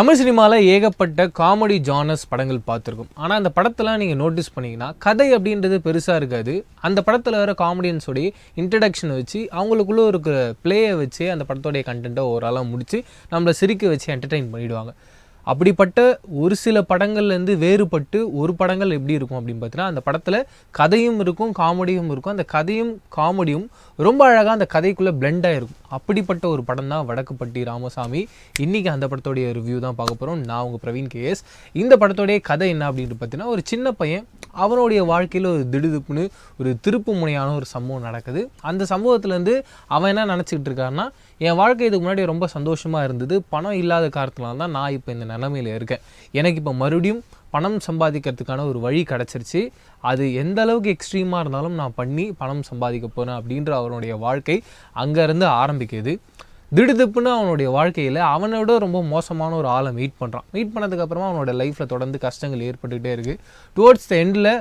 தமிழ் சினிமாவில் ஏகப்பட்ட comedy genres படங்கள் பார்த்துருக்கோம். ஆனால் அந்த படத்தெல்லாம் நீங்கள் நோட்டீஸ் பண்ணிங்கன்னா கதை அப்படின்றது பெருசாக இருக்காது. அந்த படத்தில் வர காமெடியன்ஸோடைய இன்ட்ரடக்ஷனை வச்சு அவங்களுக்குள்ள இருக்கிற ப்ளேயை வச்சு அந்த படத்தோடைய கண்டென்ட்டை ஓரளவு முடித்து நம்மளை சிரிக்க வச்சு என்டர்டெயின் பண்ணிவிடுவாங்க அப்படிப்பட்ட ஒரு சில படங்கள்லேருந்து வேறுபட்டு ஒரு படங்கள் எப்படி இருக்கும் அப்படின்னு பார்த்தீங்கன்னா அந்த படத்தில் கதையும் இருக்கும் காமெடியும் இருக்கும். அந்த கதையும் காமெடியும் ரொம்ப அழகாக அந்த கதைக்குள்ளே blend ஆகிருக்கும் அப்படிப்பட்ட ஒரு படம் தான் வடக்குப்பட்டி ராமசாமி. இன்றைக்கி அந்த படத்தோடைய ரிவ்யூ தான் பார்க்க போகிறோம் நான் உங்கள் பிரவீன் கேஎஸ் இந்த படத்தோடைய கதை என்ன அப்படின்ட்டு பார்த்தீங்கன்னா ஒரு சின்ன பையன் அவனுடைய வாழ்க்கையில் ஒரு திடுதுப்புன்னு ஒரு திருப்பு முனையான ஒரு சம்பவம் நடக்குது. அந்த சம்பவத்துலேருந்து அவன் என்ன நினச்சிக்கிட்டு இருக்காருன்னா என் வாழ்க்கை இதுக்கு முன்னாடி ரொம்ப சந்தோஷமாக இருந்தது. பணம் இல்லாத காரணத்தினால தான் நான் இப்போ இந்த நிலமையில இருக்கேன். எனக்கு இப்போ மறுபடியும் பணம் சம்பாதிக்கிறதுக்கான ஒரு வழி கிடச்சிருச்சு. அது எந்த அளவுக்கு எக்ஸ்ட்ரீமாக இருந்தாலும் நான் பண்ணி பணம் சம்பாதிக்க போகிறேன் அப்படின்ற அவனுடைய வாழ்க்கை அங்கேருந்து ஆரம்பிக்குது. திடுதிப்புன்னு அவனுடைய வாழ்க்கையில் அவனோட ரொம்ப மோசமான ஒரு ஆளை மீட் பண்ணுறான் மீட் பண்ணதுக்கப்புறமா அவனோட லைஃப்பில் தொடர்ந்து கஷ்டங்கள் ஏற்பட்டுகிட்டே இருக்குது டுவோர்ட்ஸ் த எண்டில்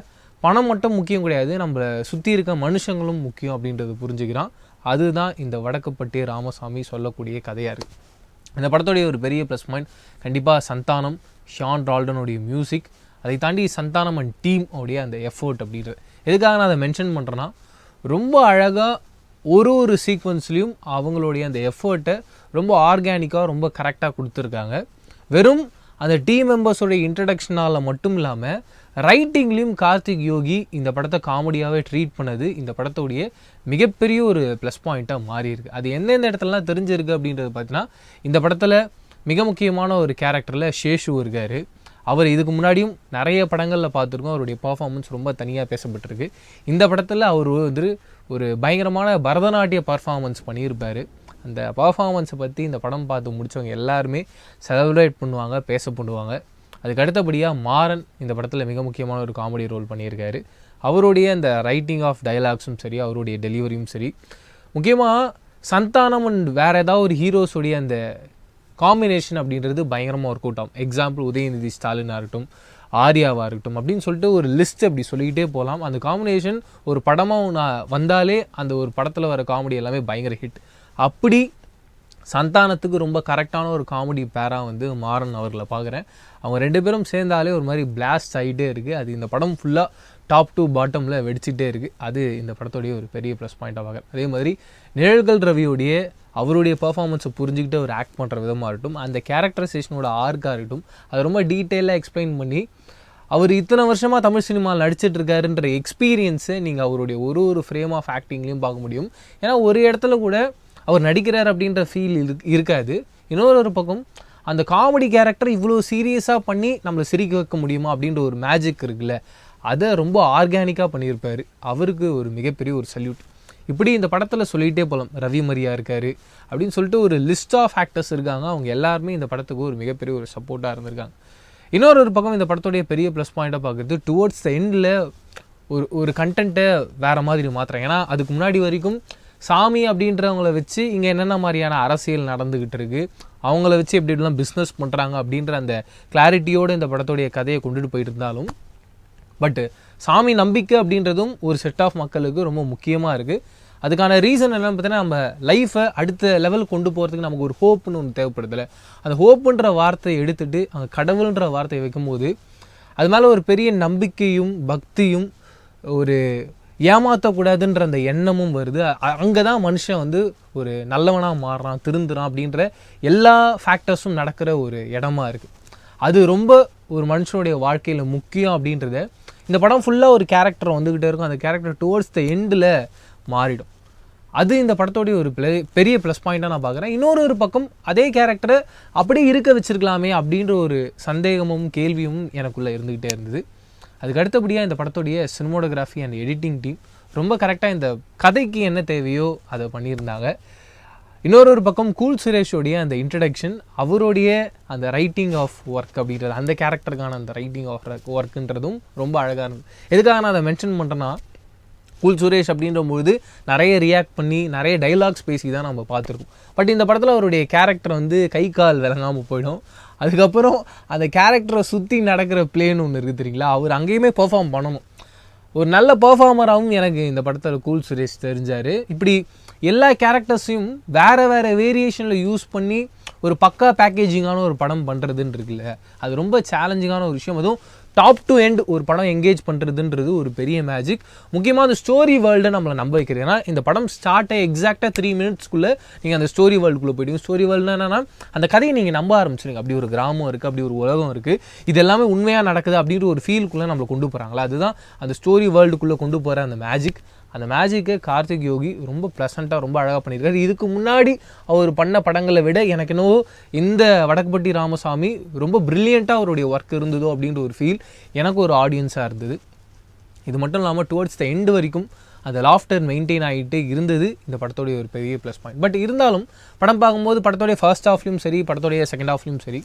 பணம் மட்டும் முக்கியம் கிடையாது. நம்மளை சுற்றி இருக்க மனுஷங்களும் முக்கியம் அப்படின்றது புரிஞ்சுக்கிறான். அதுதான் இந்த வடக்குப்பட்டி ராமசாமி சொல்லக்கூடிய கதையாக இருக்குது இந்த படத்தோடைய ஒரு பெரிய ப்ளஸ் பாயிண்ட் கண்டிப்பாக சந்தானம் ஷான் ரால்டனுடைய மியூசிக் அதை தாண்டி சந்தானம் அண்ட் டீம் உடைய அந்த எஃபோர்ட் அப்படின்றது. எதுக்காக நான் அதை மென்ஷன் பண்ணுறேன்னா ரொம்ப அழகாக ஒரு ஒரு சீக்வன்ஸ்லேயும் அவங்களுடைய அந்த எஃபர்ட்டை ரொம்ப ஆர்கானிக்காக ரொம்ப கரெக்டாக கொடுத்துருக்காங்க. வெறும் அந்த டீம் மெம்பர்ஸோடைய இன்ட்ரடக்ஷனால் மட்டும் இல்லாமல் ரைட்டிங்லேயும் கார்த்திக் யோகி இந்த படத்தை காமெடியாகவே ட்ரீட் பண்ணது. இந்த படத்தோடைய மிகப்பெரிய ஒரு ப்ளஸ் பாயிண்ட்டாக மாறியிருக்கு. அது எந்தெந்த இடத்துலலாம் தெரிஞ்சிருக்கு அப்படின்றது பார்த்தீங்கன்னா இந்த படத்தில் மிக முக்கியமான ஒரு கேரக்டரில் ஷேஷு இருக்கார். அவர் இதுக்கு முன்னாடியும் நிறைய படங்களில் பார்த்துருக்கோம். அவருடைய பர்ஃபார்மன்ஸ் ரொம்ப தனியாக பேசப்பட்டிருக்கு. இந்த படத்தில் அவர் வந்து ஒரு பயங்கரமான பரதநாட்டிய பர்ஃபார்மன்ஸ் பண்ணியிருப்பார். அந்த பர்ஃபார்மன்ஸை பற்றி இந்த படம் பார்த்து முடித்தவங்க எல்லாருமே செலிப்ரேட் பண்ணுவாங்க பேச பண்ணுவாங்க. அதுக்கு அடுத்தபடியாக மாறன் இந்த படத்தில் மிக முக்கியமான ஒரு காமெடி ரோல் பண்ணியிருக்காரு. அவருடைய அந்த ரைட்டிங் ஆஃப் டயலாக்ஸும் சரி அவருடைய டெலிவரியும் சரி. முக்கியமாக சந்தானம் அண்ட் வேறு ஏதாவது ஒரு ஹீரோஸுடைய அந்த காம்பினேஷன் அப்படின்றது பயங்கரமாக ஒர்க் அவுட் ஆகும். எக்ஸாம்பிள் உதயநிதி ஸ்டாலினாக இருக்கட்டும் ஆர்யாவாக இருக்கட்டும் அப்படின்னு சொல்லிட்டு ஒரு லிஸ்ட் அப்படி சொல்லிக்கிட்டே போகலாம். அந்த காம்பினேஷன் ஒரு படமாக நான் வந்தாலே அந்த ஒரு படத்தில் வர காமெடி எல்லாமே பயங்கர ஹிட் அப்படி சந்தானத்துக்கு ரொம்ப கரெக்டான ஒரு காமெடி பேராக வந்து மாறன் அவர்களை பார்க்குறேன். அவங்க ரெண்டு பேரும் சேர்ந்தாலே ஒரு மாதிரி பிளாஸ்ட் ஆகிட்டே இருக்குது அது இந்த படம் ஃபுல்லாக டாப் டு பாட்டமில் வெடிச்சிட்டே இருக்குது அது இந்த படத்தோடைய ஒரு பெரிய ப்ளஸ் பாயிண்ட்டாக பார்க்குறேன். அதே மாதிரி நிழல்கள் ரவியோடைய அவருடைய பர்ஃபார்மன்ஸை புரிஞ்சுக்கிட்டு அவர் ஆக்ட் பண்ணுற விதமாக இருக்கட்டும் அந்த கேரக்டரைசேஷனோட ஆர்க்காக இருக்கட்டும் அதை ரொம்ப டீட்டெயிலாக எக்ஸ்பிளைன் பண்ணி அவர் இத்தனை வருஷமாக தமிழ் சினிமாவில் நடிச்சிட்டு இருக்காருன்ற எக்ஸ்பீரியன்ஸை நீங்கள் அவருடைய ஒரு ஒரு ஃப்ரேம் ஆஃப் ஆக்டிங்லேயும் பார்க்க முடியும். ஏன்னா ஒரு இடத்துல கூட அவர் நடிக்கிறார் அப்படின்ற ஃபீல் இருக்காது. இன்னொரு ஒரு பக்கம் அந்த காமெடி கேரக்டர் இவ்வளோ சீரியஸாக பண்ணி நம்மளை சிரிக்க வைக்க முடியுமா அப்படின்ற ஒரு மேஜிக் இருக்குல்ல அதை ரொம்ப ஆர்கானிக்காக பண்ணியிருப்பார். அவருக்கு ஒரு மிகப்பெரிய ஒரு சல்யூட் இப்படி இந்த படத்தில் சொல்லிகிட்டே போகலாம் ரவி மரியா இருக்கார் அப்படின்னு சொல்லிட்டு ஒரு லிஸ்ட் ஆஃப் ஆக்டர்ஸ் இருக்காங்க. அவங்க எல்லாருமே இந்த படத்துக்கு ஒரு மிகப்பெரிய ஒரு சப்போர்ட்டாக இருந்திருக்காங்க. இன்னொரு ஒரு பக்கம் இந்த படத்துடைய பெரிய ப்ளஸ் பாயிண்ட்டாக பார்க்குறது டுவோர்ட்ஸ் த எண்டில் ஒரு ஒரு கண்டென்ட்டை வேறு மாதிரி மாற்றுறேன் ஏன்னா அதுக்கு முன்னாடி வரைக்கும் சாமி அப்படின்றவங்கள வச்சு இங்கே என்னென்ன மாதிரியான அரசியல் நடந்துக்கிட்டு இருக்கு? அவங்கள வச்சு எப்படி எப்படிலாம் பிஸ்னஸ் பண்ணுறாங்க அப்படின்ற அந்த கிளாரிட்டியோடு இந்த படத்துடைய கதையை கொண்டுட்டு போயிட்டு இருந்தாலும் பட்டு சாமி நம்பிக்கை அப்படின்றதும் ஒரு செட் ஆஃப் மக்களுக்கு ரொம்ப முக்கியமாக இருக்குது அதுக்கான ரீசன் என்னென்னு பார்த்தீங்கன்னா நம்ம லைஃப்பை அடுத்த லெவல் கொண்டு போகிறதுக்கு நமக்கு ஒரு ஹோப்னு ஒன்று தேவைப்படுதில்ல. அந்த ஹோப்புன்ற வார்த்தையை எடுத்துட்டு அங்கே கடவுள்ன்ற வார்த்தையை வைக்கும்போது அது மேலே ஒரு பெரிய நம்பிக்கையும் பக்தியும் ஒரு ஏமாற்றக்கூடாதுன்ற அந்த எண்ணமும் வருது. அங்கே தான் மனுஷன் வந்து ஒரு நல்லவனாக மாறுறான் திருந்துறான் அப்படின்ற எல்லா ஃபேக்டர்ஸும் நடக்கிற ஒரு இடமா இருக்குது அது ரொம்ப ஒரு மனுஷனுடைய வாழ்க்கையில் முக்கியம் அப்படின்றத இந்த படம் ஃபுல்லாக ஒரு கேரக்டர் வந்துக்கிட்டே இருக்கும். அந்த கேரக்டர் டுவோர்ட்ஸ் த எண்டில் மாறிடும். அது இந்த படத்தோடைய ஒரு பெரிய ப்ளஸ் பாயிண்ட்டாக நான் பார்க்குறேன். இன்னொரு ஒரு பக்கம் அதே கேரக்டரை அப்படியே இருக்க வச்சுருக்கலாமே அப்படின்ற ஒரு சந்தேகமும் கேள்வியும் எனக்குள்ளே இருந்துக்கிட்டே இருந்தது. அதுக்கு அடுத்தபடியாக இந்த படத்துடைய சினிமோடோகிராஃபி அண்ட் எடிட்டிங் டீம் ரொம்ப கரெக்டாக இந்த கதைக்கு என்ன தேவையோ அதை பண்ணியிருந்தாங்க. இன்னொரு ஒரு பக்கம் கூல் சுரேஷோடைய அந்த இன்ட்ரடக்ஷன் அவருடைய அந்த ரைட்டிங் ஆஃப் ஒர்க் அப்படின்றது அந்த கேரக்டருக்கான அந்த ரைட்டிங் ஆஃப் ஒர்க்குன்றதும் ரொம்ப அழகாக இருந்தது. எதுக்காக நான் அதை மென்ஷன் பண்ணுறேன்னா கூல் சுரேஷ் அப்படின்றபொழுது நிறைய ரியாக்ட் பண்ணி நிறைய டைலாக்ஸ் பேசி தான் நம்ம பார்த்துருக்கோம். பட் இந்த படத்தில் அவருடைய கேரக்டர் வந்து கை கால் விளங்காமல் போயிடும். அதுக்கப்புறம் அந்த கேரக்டரை சுற்றி நடக்கிற பிளேன்னு ஒன்று இருக்குது தெரியுங்களா? அவர் அங்கேயுமே பெர்ஃபார்ம் பண்ணணும். ஒரு நல்ல பெர்ஃபார்மராகவும் எனக்கு இந்த படத்தில் கூல் சுரேஷ் தெரிஞ்சார். இப்படி எல்லா கேரக்டர்ஸையும் வேறு வேறு வேரியேஷனில் யூஸ் பண்ணி ஒரு பக்கா பேக்கேஜிங்கான ஒரு படம் பண்ணுறதுன்னு இருக்குல்ல? அது ரொம்ப சேலஞ்சிங்கான ஒரு விஷயம். அதுவும் டாப் டு எண்ட் ஒரு படம் எங்கேஜ் பண்ணுறதுன்றது ஒரு பெரிய மேஜிக் முக்கியமாக அந்த ஸ்டோரி வேர்ல்டை நம்மளை நம்ப வைக்கிறது. ஏன்னா இந்த படம் ஸ்டார்ட் ஆகி எக்ஸாக்டாக த்ரீ மினிட்ஸ்க்குள்ளே நீங்கள் அந்த ஸ்டோரி வேர்ல்டுக்குள்ளே போயிட்டீங்க ஸ்டோரி வேர்ல்டுனா என்னன்னா அந்த கதையை நீங்கள் நம்ப ஆரம்பிச்சிருங்க. அப்படி ஒரு கிராமம் இருக்குது அப்படி ஒரு உலகம் இருக்குது இது எல்லாமே உண்மையாக நடக்குது அப்படின்ற ஒரு ஃபீலுக்குள்ளே நம்மளை கொண்டு போகிறாங்களா அதுதான் அந்த ஸ்டோரி வேர்ல்டுக்குள்ளே கொண்டு போகிற அந்த மேஜிக் அந்த மேஜிக்கை கார்த்திக் யோகி ரொம்ப ப்ளசண்ட்டாக ரொம்ப அழகாக பண்ணியிருக்காரு. இதுக்கு முன்னாடி அவர் பண்ண படங்களை விட எனக்கு என்னவோ இந்த வடக்குப்பட்டி ராமசாமி ரொம்ப ப்ரில்லியண்ட்டாக அவருடைய ஒர்க் இருந்ததோ அப்படின்ற ஒரு ஃபீல் எனக்கு ஒரு ஆடியன்ஸாக இருந்தது. இது மட்டும் இல்லாமல் டுவர்ட்ஸ் த எண்டு வரைக்கும் அந்த லாஃப்டர் மெயின்டைன் ஆகிட்டு இருந்தது இந்த படத்தோடைய ஒரு பெரிய ப்ளஸ் பாயிண்ட் பட் இருந்தாலும் படம் பார்க்கும்போது படத்தோடைய ஃபர்ஸ்ட் ஹாஃப்லையும் சரி படத்தோடைய செகண்ட் ஹாஃப்லையும் சரி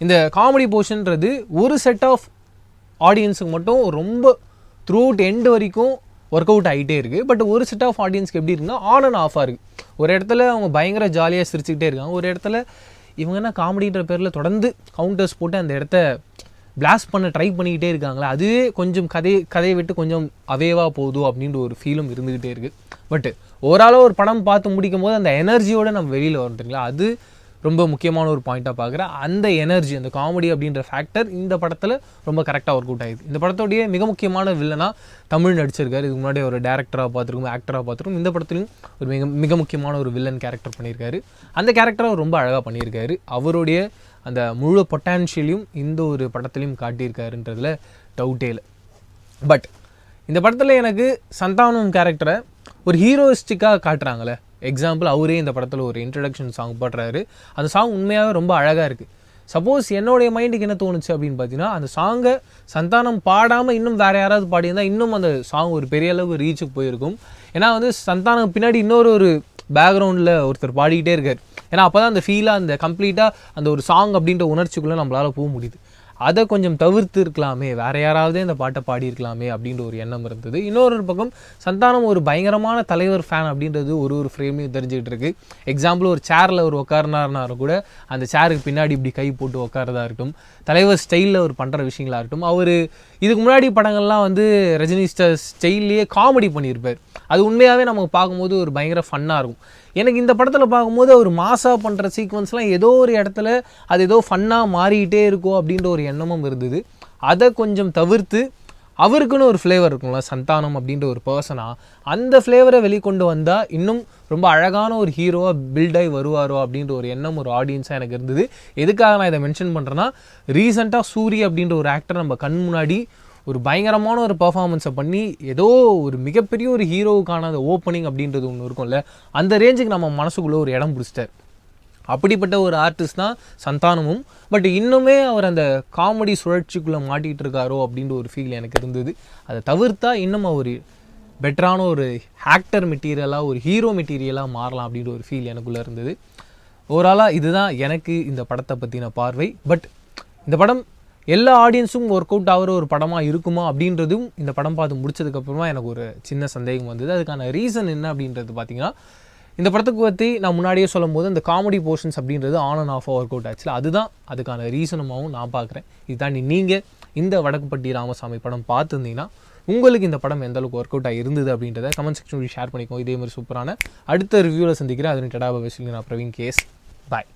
இந்த காமெடி போர்ஷன்றது ஒரு செட் ஆஃப் ஆடியன்ஸுக்கு மட்டும் ரொம்ப த்ரூ அவுட் எண்டு வரைக்கும் ஒர்க் அவுட் ஆகிட்டே இருக்குது பட் ஒரு செட் ஆஃப் ஆடியன்ஸ்க்கு எப்படி இருக்குன்னா ஆன் அண்ட் ஆஃபாக இருக்குது ஒரு இடத்துல அவங்க பயங்கர ஜாலியாக சிரிச்சுக்கிட்டே இருக்காங்க. ஒரு இடத்துல இவங்க என்ன காமெடின்ற பேரில் தொடர்ந்து கவுண்டர்ஸ் போட்டு அந்த இடத்த பிளாஸ்ட் பண்ண ட்ரை பண்ணிக்கிட்டே இருக்காங்களா அதுவே கொஞ்சம் கதை கதையை விட்டு கொஞ்சம் அவேவாக போதும் அப்படின்ற ஒரு ஃபீலும் இருந்துக்கிட்டே இருக்குது பட் ஓவராலாக ஒரு படம் பார்த்து முடிக்கும் போது அந்த எனர்ஜியோடு நம்ம வெளியில் வந்துட்டுங்களா அது ரொம்ப முக்கியமான ஒரு பாயிண்ட்டாக பார்க்குறேன் அந்த எனர்ஜி அந்த காமெடி அப்படின்ற ஃபேக்டர் இந்த படத்தில் ரொம்ப கரெக்டாக ஒர்க் அவுட் ஆகிடுது இந்த படத்தோடைய மிக முக்கியமான வில்லனாக தமிழ் நடிச்சிருக்காரு. இதுக்கு முன்னாடி ஒரு டேரக்டராக பார்த்துருக்கோம் ஆக்டராக பார்த்துருக்கோம். இந்த படத்துலையும் ஒரு மிக மிக முக்கியமான ஒரு வில்லன் கேரக்டர் பண்ணியிருக்காரு. அந்த கேரக்டரை அவர் ரொம்ப அழகாக பண்ணியிருக்காரு. அவருடைய அந்த முழு பொட்டான்ஷியலையும் இந்த ஒரு படத்துலையும் காட்டியிருக்காருன்றதுல டவுட்டே இல்லை. பட் இந்த படத்தில் எனக்கு சந்தானம் கேரக்டரை ஒரு ஹீரோயிஸ்டிக்காக காட்டுறாங்களே. எக்ஸாம்பிள் அவரே இந்த படத்தில் ஒரு இன்ட்ரடக்ஷன் சாங் பாடுறாரு. அந்த சாங் உண்மையாகவே ரொம்ப அழகாக இருக்குது சப்போஸ் என்னுடைய மைண்டுக்கு என்ன தோணுச்சு அப்படின்னு பார்த்தீங்கன்னா அந்த சாங்கை சந்தானம் பாடாமல் இன்னும் வேறு யாராவது பாடியிருந்தால் இன்னும் அந்த சாங் ஒரு பெரிய அளவு ரீச்சுக்கு போயிருக்கும். ஏன்னா வந்து சந்தானம் பின்னாடி இன்னொரு ஒரு பேக்ரவுண்டில் ஒருத்தர் பாடிக்கிட்டே இருக்கார். ஏன்னா அப்போ தான் அந்த ஃபீலாக அந்த கம்ப்ளீட்டாக அந்த ஒரு சாங் அப்படின்ற உணர்ச்சிக்குள்ளே நம்மளால் போக முடியுது. அதை கொஞ்சம் தவிர்த்து இருக்கலாமே வேற யாராவது இந்த பாட்டை பாடியிருக்கலாமே அப்படின்ற ஒரு எண்ணம் இருந்தது. இன்னொரு பக்கம் சந்தானம் ஒரு பயங்கரமான தலைவர் ஃபேன் அப்படின்றது ஒரு ஒரு ஃப்ரேமையும் தெரிஞ்சுக்கிட்டு இருக்கு. எக்ஸாம்பிள் ஒரு சேரில் ஒரு உட்காருனாருனாலும் கூட அந்த சேருக்கு பின்னாடி இப்படி கை போட்டு உட்காரதா இருக்கட்டும் தலைவர் ஸ்டைலில் அவர் பண்ணுற விஷயங்களா இருக்கட்டும் அவர் இதுக்கு முன்னாடி படங்கள்லாம் வந்து ரஜினி ஸ்டார் ஸ்டைல்லையே காமெடி பண்ணியிருப்பார். அது உண்மையாகவே நமக்கு பார்க்கும்போது ஒரு பயங்கர ஃபன்னாக இருக்கும். எனக்கு இந்த படத்தில் பார்க்கும்போது அவர் மாசாக பண்ணுற சீக்வன்ஸ்லாம் ஏதோ ஒரு இடத்துல அது ஏதோ ஃபன்னாக மாறிக்கிட்டே இருக்கும் அப்படின்ற ஒரு எண்ணமும் இருந்தது. அதை கொஞ்சம் தவிர்த்து அவருக்குன்னு ஒரு ஃப்ளேவர் இருக்கும்ல சந்தானம் அப்படின்ற ஒரு பர்சனாக அந்த ஃப்ளேவரை வெளிக்கொண்டு வந்தால் இன்னும் ரொம்ப அழகான ஒரு ஹீரோவாக பில்டாகி வருவாரோ அப்படின்ற ஒரு எண்ணம் ஒரு ஆடியன்ஸாக எனக்கு இருந்தது. எதுக்காக நான் இதை மென்ஷன் பண்ணுறேன்னா ரீசெண்டாக சூரி அப்படின்ற ஒரு ஆக்டர் நம்ம கண் முன்னாடி ஒரு பயங்கரமான ஒரு பர்ஃபார்மன்ஸை பண்ணி ஏதோ ஒரு மிகப்பெரிய ஒரு ஹீரோவுக்கான அந்த ஓப்பனிங் அப்படின்றது ஒன்று இருக்கும்ல அந்த ரேஞ்சுக்கு நம்ம மனசுக்குள்ளே ஒரு இடம் பிடிச்சிட்டார். அப்படிப்பட்ட ஒரு ஆர்டிஸ்ட் தான் சந்தானமும். பட் இன்னுமே அவர் அந்த காமெடி சுழற்சிக்குள்ளே மாட்டிகிட்டு இருக்காரோ அப்படின்ற ஒரு ஃபீல் எனக்கு இருந்தது. அதை தவிர்த்தா இன்னும் அவர் பெட்டரான ஒரு ஆக்டர் மெட்டீரியலாக ஒரு ஹீரோ மெட்டீரியலாக மாறலாம் அப்படின்ற ஒரு ஃபீல் எனக்குள்ளே இருந்தது. ஓவராலாக இதுதான் எனக்கு இந்த படத்தை பற்றின பார்வை. பட் இந்த படம் எல்லா ஆடியன்ஸும் ஒர்க் அவுட் ஆகிற ஒரு படமாக இருக்குமா அப்படின்றதும் இந்த படம் பார்த்து முடிச்சதுக்கப்புறமா எனக்கு ஒரு சின்ன சந்தேகம் வந்தது. அதுக்கான ரீசன் என்ன அப்படின்றது பார்த்திங்கன்னா இந்த படத்துக்கு பற்றி நான் முன்னாடியே சொல்லும் போது அந்த காமெடி போர்ஷன்ஸ் அப்படின்றது on and off work out ஆச்சுல அதுதான் அதுக்கான ரீசனுமாகவும் நான் பார்க்குறேன் இது தாண்டி நீங்கள் இந்த வடக்குப்பட்டி ராமசாமி படம் பார்த்துருந்தீங்கன்னா உங்களுக்கு இந்த படம் எந்த அளவுக்கு ஒர்க் அவுட் இருந்தது அப்படின்றத கமெண்ட் செக்ஷன் ஷேர் பண்ணிக்கோ. இதே மாதிரி சூப்பரான அடுத்த ரிவ்யூவில் சந்திக்கிறேன். அது டடா பை நான் பிரவீன் கேஸ் பாய்